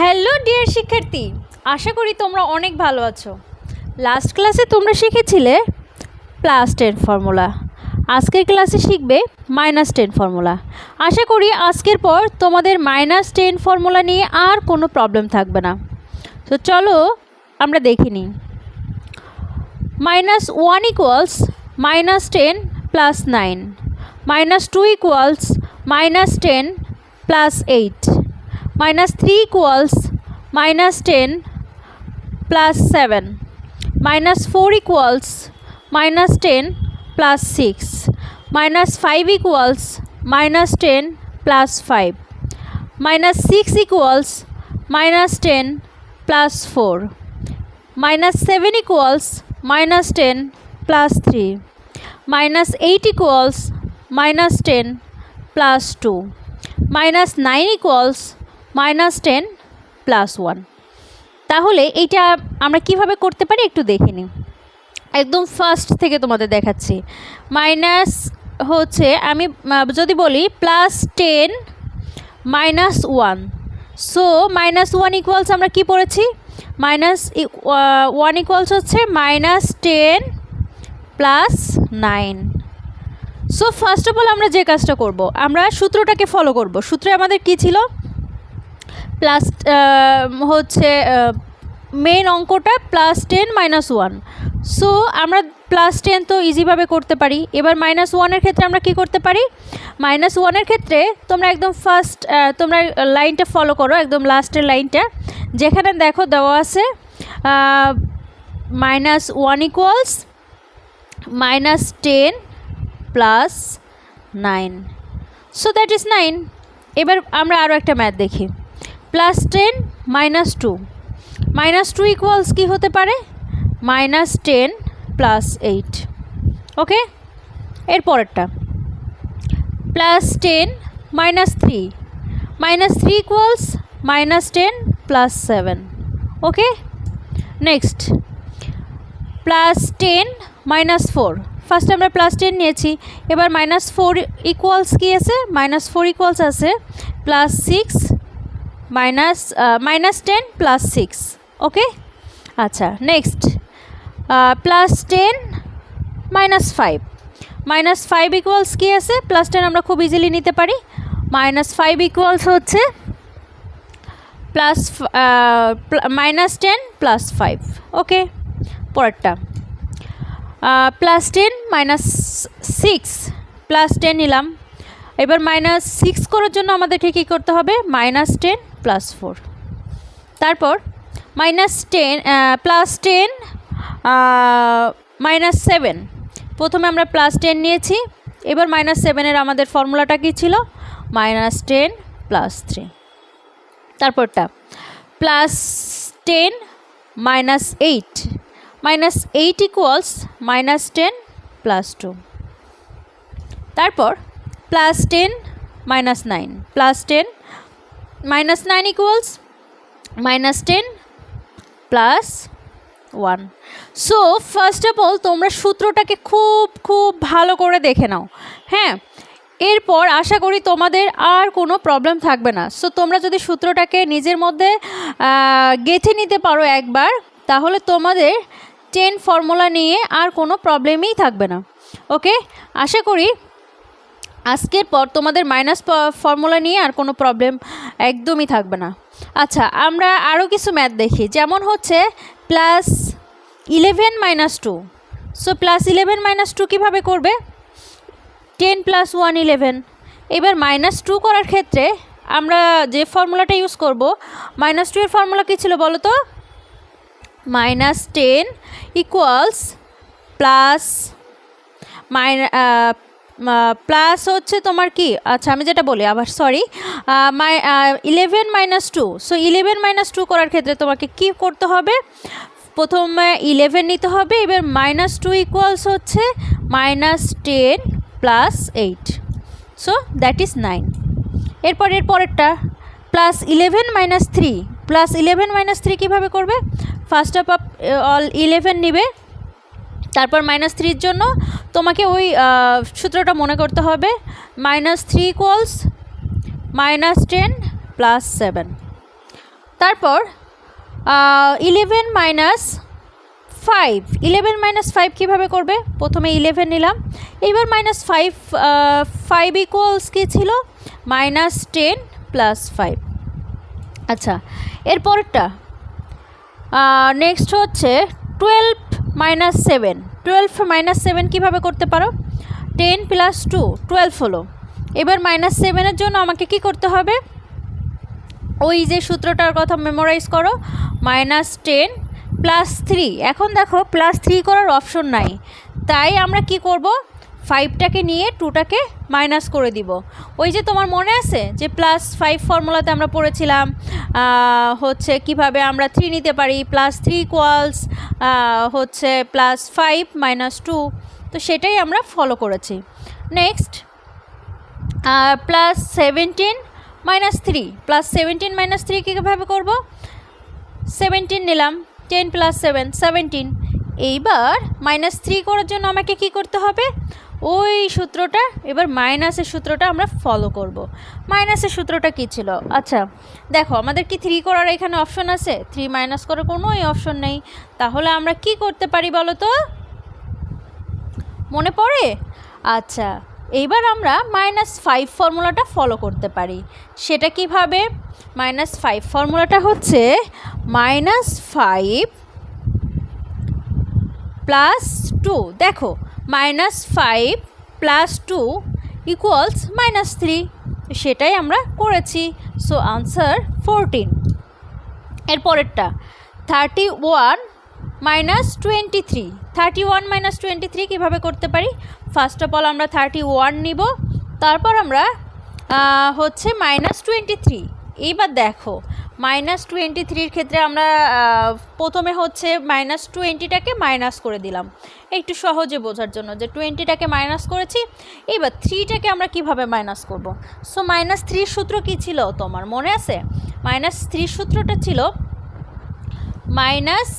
Hello dear শিক্ষার্থী, আশা করি তোমরা অনেক ভালো আছো। লাস্ট ক্লাসে তোমরা শিখেছিলে প্লাস টেন ফর্মুলা আজকের ক্লাসে শিখবে মাইনাস টেন ফর্মুলা আশা করি আজকের পর তোমাদের মাইনাস টেন ফর্মুলা নিয়ে আর কোনো প্রবলেম থাকবে না। তো চলো আমরা দেখে নিই। Minus one equals minus ten plus nine minus two equals minus ten plus eight minus 3 equals minus 10 plus 7 minus 4 equals minus 10 plus 6 minus 5 equals minus 10 plus 5 minus 6 equals minus 10 plus 4 minus 7 equals minus 10 plus 3 minus 8 equals minus 10 plus 2 minus 9 equals minus ten plus one. তাহলে এইটা আমরা কীভাবে করতে পারি একটু দেখে নিই। একদম ফার্স্ট থেকে তোমাদের দেখাচ্ছি। মাইনাস হচ্ছে আমি যদি বলি plus ten minus one. So minus one equals আমরা কি পড়েছি? মাইনাস ওয়ান ইকুয়ালস হচ্ছে minus ten plus nine. So first of all আমরা যে কাজটা করব, আমরা সূত্রটাকে ফলো করব। সূত্রে আমাদের কি ছিল? প্লাস হচ্ছে মেন অঙ্কটা plus ten minus one so আমরা প্লাস টেন তো ইজিভাবে করতে পারি। এবার মাইনাস ওয়ানের ক্ষেত্রে আমরা কি করতে পারি? মাইনাস ওয়ানের ক্ষেত্রে তোমরা একদম ফার্স্ট তোমরা লাইনটা ফলো করো, একদম লাস্টের লাইনটা যেখানে দেখো দেওয়া আছে minus one equals minus ten plus nine so that is nine এবার আমরা আরও একটা ম্যাথ দেখি। Plus ten minus two. Minus two equals কী হতে পারে? Minus ten plus eight. Okay? এর পরেরটা। Plus ten minus three. Minus three equals minus ten plus seven. Okay? Next. Plus ten minus four. First আমরা plus ten নিয়েছি। এবার minus four equals কী আছে? Minus four equals আছে। Plus six minus minus ten plus six okay আচ্ছা next plus ten minus five minus five equals কী আছে? Plus ten আমরা খুব ইজিলি নিতে পারি। মাইনাস ফাইভ ইকুয়ালস হচ্ছে plus minus ten plus five okay পরেরটা। Plus ten minus six plus ten নিলাম। এবার মাইনাস সিক্স করার জন্য আমাদেরকে কী করতে হবে? মাইনাস টেন প্লাস ফোর তারপর minus ten plus ten minus seven প্রথমে আমরা প্লাস টেন নিয়েছি। এবার মাইনাস সেভেনের আমাদের ফর্মুলাটা কী ছিল? মাইনাস টেন প্লাস থ্রি তারপরটা plus ten minus eight minus eight equals minus ten plus two তারপর plus ten minus nine plus ten minus nine equals minus ten plus one so first of all তোমরা সূত্রটাকে খুব খুব ভালো করে দেখে নাও। হ্যাঁ? এরপর আশা করি তোমাদের আর কোনো প্রবলেম থাকবে না। সো তোমরা যদি সূত্রটাকে নিজের মধ্যে গেঁথে নিতে পারো একবার, তাহলে তোমাদের টেন ফর্মুলা নিয়ে আর কোনো প্রবলেমই থাকবে না। ওকে আশা করি আজকের পর তোমাদের মাইনাস ফর্মুলা নিয়ে আর কোনো প্রবলেম একদমই থাকবে না। আচ্ছা আমরা আরও কিছু ম্যাথ দেখি। যেমন হচ্ছে plus eleven minus two so plus eleven minus two কীভাবে করবে? টেন প্লাস ওয়ান ইলেভেন এবার মাইনাস টু করার ক্ষেত্রে আমরা যে ফর্মুলাটা ইউজ করব মাইনাস টু এর ফর্মুলা কী ছিল বলো তো? Minus ten equals plus minus plus হচ্ছে তোমার কি? আচ্ছা আমি যেটা বলি, আবার sorry my eleven minus two so eleven minus two করার ক্ষেত্রে তোমাকে কি করতে হবে? প্রথমে ইলেভেন নিতে হবে, এবার মাইনাস টু ইকুয়ালস হচ্ছে minus ten plus eight so that is nine এরপর এর পরেরটা plus eleven minus three plus eleven minus three কীভাবে করবে? ফার্স্ট অফ অল ইলেভেন নিবে। তারপর মাইনাস থ্রির জন্য তোমাকে ওই সূত্রটা মনে করতে হবে minus three equals minus ten plus seven তারপর eleven minus five eleven minus five কীভাবে করবে? প্রথমে ইলেভেন নিলাম। এইবার মাইনাস ফাইভ ফাইভ ইকুয়ালস কী ছিল? মাইনাস টেন প্লাস ফাইভ আচ্ছা এরপরটা নেক্সট হচ্ছে twelve minus seven twelve minus seven কীভাবে করতে পারো? টেন প্লাস টু টুয়েলভ হলো। এবার মাইনাস সেভেনের জন্য আমাকে কি করতে হবে? ওই যে সূত্রটার কথা মেমোরাইজ করো। মাইনাস টেন প্লাস থ্রি এখন দেখো প্লাস থ্রি করার অপশন নাই। তাই আমরা কি করব? ফাইভটাকে নিয়ে টুটাকে মাইনাস করে দিব। ওই যে তোমার মনে আছে? যে প্লাস ফাইভ ফর্মুলাতে আমরা পড়েছিলাম হচ্ছে কীভাবে আমরা থ্রি নিতে পারি? প্লাস থ্রি কোয়ালস হচ্ছে প্লাস ফাইভ মাইনাস টু তো সেটাই আমরা ফলো করেছি। Next plus seventeen minus three plus seventeen minus three কীভাবে করব? সেভেন্টিন নিলাম। টেন প্লাস সেভেন সেভেন্টিন এইবার মাইনাস থ্রি করার জন্য আমাকে কি করতে হবে? ওই সূত্রটা, এবার মাইনাসের সূত্রটা আমরা ফলো করব। মাইনাসের সূত্রটা কী ছিল? আচ্ছা দেখো, আমাদের কি থ্রি করার এখানে অপশন আছে? থ্রি মাইনাস করার কোনো কোনোই অপশন নেই। তাহলে আমরা কি করতে পারি বলো তো মনে পড়ে? আচ্ছা এইবার আমরা মাইনাস ফাইভ ফর্মুলাটা ফলো করতে পারি। সেটা কীভাবে? মাইনাস ফাইভ ফর্মুলাটা হচ্ছে মাইনাস ফাইভ প্লাস টু দেখো minus five plus two equals minus three সেটাই আমরা করেছি। So answer fourteen এরপরেরটা thirty one minus twenty three thirty one minus twenty three কীভাবে করতে পারি? ফার্স্ট অফ অল আমরা থার্টি ওয়ান নিব। তারপর আমরা হচ্ছে মাইনাস টোয়েন্টি থ্রি এইবার দেখো মাইনাস টোয়েন্টি থ্রির ক্ষেত্রে আমরা প্রথমে হচ্ছে মাইনাস টোয়েন্টিটাকে মাইনাস করে দিলাম। একটু সহজে বোঝার জন্য যে টোয়েন্টিটাকে মাইনাস করেছি, এইবার থ্রিটাকে আমরা কীভাবে মাইনাস করব? সো মাইনাস থ্রির সূত্র কী ছিল তোমার, মনে আছে? মাইনাস থ্রির সূত্রটা ছিল মাইনাস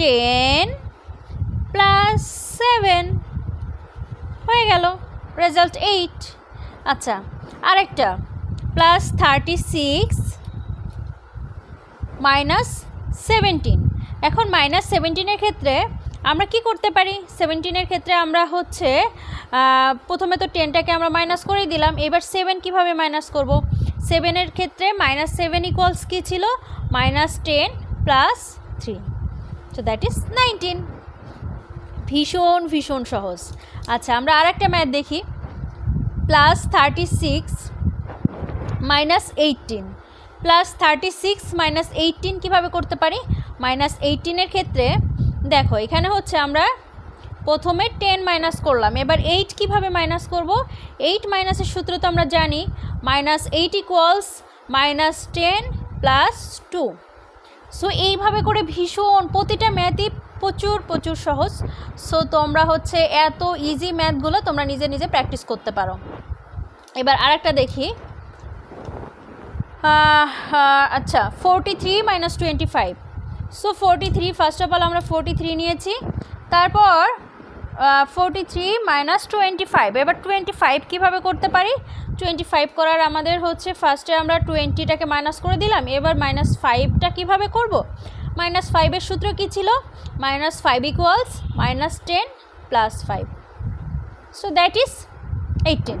টেন প্লাস সেভেন হয়ে গেল রেজাল্ট এইট আচ্ছা আরেকটা। Plus thirty six minus seventeen এখন মাইনাস সেভেন্টিনের ক্ষেত্রে আমরা কি করতে পারি? সেভেন্টিনের ক্ষেত্রে আমরা হচ্ছে প্রথমে তো টেনটাকে আমরা মাইনাস করেই দিলাম। এবার সেভেন কীভাবে মাইনাস করব? সেভেনের ক্ষেত্রে মাইনাস সেভেন ইকুয়ালস কী ছিল? মাইনাস টেন প্লাস থ্রি তো দ্যাট ইজ নাইনটিন ভীষণ ভীষণ সহজ। আচ্ছা আমরা আর একটা ম্যাথ দেখি। Plus thirty six minus eighteen plus thirty six minus eighteen কীভাবে করতে পারি? মাইনাস এইটিনের ক্ষেত্রে, দেখো, এখানে হচ্ছে আমরা প্রথমে টেন মাইনাস করলাম। এবার এইট কীভাবে মাইনাস করব? এইট মাইনাসের সূত্র তো আমরা জানি। Minus eight equals minus ten plus two so এইভাবে করে ভীষণ, প্রতিটা ম্যাথই প্রচুর প্রচুর সহজ। সো তোমরা হচ্ছে এত ইজি ম্যাথগুলো তোমরা নিজে নিজে প্র্যাকটিস করতে পারো। এবার আরেকটা দেখি। আচ্ছা forty three minus twenty five so forty three first of all আমরা ফোরটি থ্রি নিয়েছি। তারপর forty three minus twenty five এবার টোয়েন্টি ফাইভ কীভাবে করতে পারি? টোয়েন্টি ফাইভ করার আমাদের হচ্ছে ফার্স্টে আমরা টোয়েন্টিটাকে মাইনাস করে দিলাম। এবার মাইনাস ফাইভটা কীভাবে করব? মাইনাস ফাইভের সূত্র কী ছিল? Minus five equals minus ten plus five so that is eighteen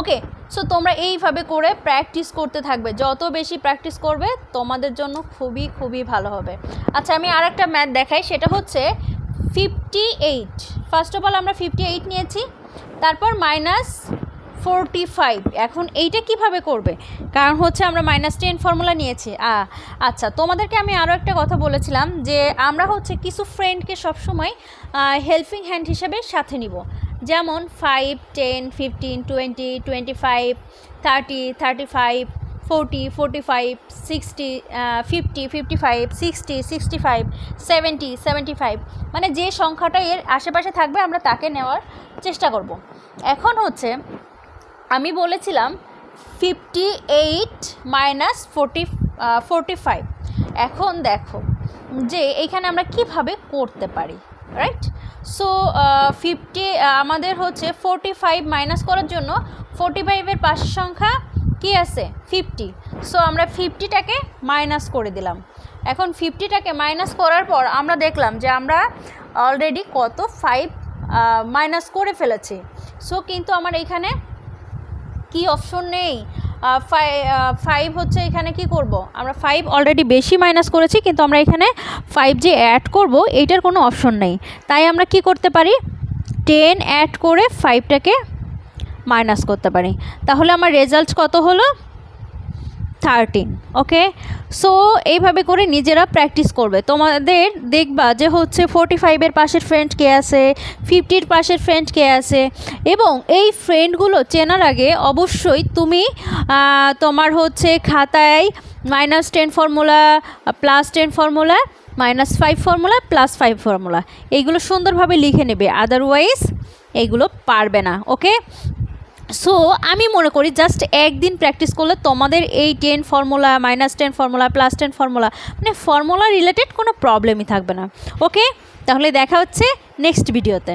okay so তোমরা এইভাবে করে প্র্যাকটিস করতে থাকবে। যত বেশি প্র্যাকটিস করবে, তোমাদের জন্য খুবই খুবই ভালো হবে। আচ্ছা আমি আর একটা ম্যাথ দেখাই। সেটা হচ্ছে fifty eight first of all আমরা ফিফটি এইট নিয়েছি। তারপর মাইনাস ফোরটি ফাইভ এখন এইটা কীভাবে করবে? কারণ হচ্ছে আমরা মাইনাস টেন ফর্মুলা নিয়েছি। আচ্ছা তোমাদেরকে আমি আরও একটা কথা বলেছিলাম যে আমরা হচ্ছে কিছু ফ্রেন্ডকে সবসময় হেল্পিং হ্যান্ড হিসেবে সাথে নিব। যেমন five ten fifteen twenty twenty five thirty thirty five forty forty five sixty fifty fifty five sixty sixty five seventy seventy five মানে যে সংখ্যাটা এর আশেপাশে থাকবে, আমরা তাকে নেওয়ার চেষ্টা করব। এখন হচ্ছে, আমি বলেছিলাম fifty eight minus forty forty five এখন দেখো যে এইখানে আমরা কীভাবে করতে পারি। রাইট সো ফিফটি আমাদের হচ্ছে ফোরটি ফাইভ মাইনাস করার জন্য ফোরটি ফাইভের পাশের সংখ্যা কি আছে? ফিফটি সো আমরা ফিফটিটাকে মাইনাস করে দিলাম। এখন ফিফটিটাকে মাইনাস করার পর আমরা দেখলাম যে আমরা অলরেডি কত? ফাইভ মাইনাস করে ফেলেছি। সো কিন্তু আমার এখানে কি অপশন নেই? ফাইভ হচ্ছে এখানে কি করব? আমরা ফাইভ অলরেডি বেশি মাইনাস করেছি, কিন্তু আমরা এখানে ফাইভ যে অ্যাড করব, এইটার কোনো অপশন নেই। তাই আমরা কি করতে পারি? টেন অ্যাড করে ফাইভটাকে মাইনাস করতে পারি। তাহলে আমার রেজাল্ট কত হলো? থার্টিন ওকে সো এইভাবে করে নিজেরা প্র্যাকটিস করবে। তোমাদের দেখবা যে হচ্ছে ফোর্টি ফাইভের পাশের ফ্রেন্ড কে আছে ফিফটির পাশের ফ্রেন্ড কে আছে এবং এই ফ্রেন্ডগুলো চেনার আগে অবশ্যই তুমি তোমার হচ্ছে খাতায় minus ten formula plus ten formula minus five formula plus five formula এইগুলো সুন্দরভাবে লিখে নেবে আদারওয়াইজ এইগুলো পারবে না ওকে সো আমি মনে করি জাস্ট একদিন প্র্যাকটিস করলে তোমাদের এই ten formula minus ten formula plus ten formula মানে ফর্মুলা রিলেটেড কোনো প্রবলেমই থাকবে না। ওকে তাহলে দেখা হচ্ছে নেক্সট ভিডিওতে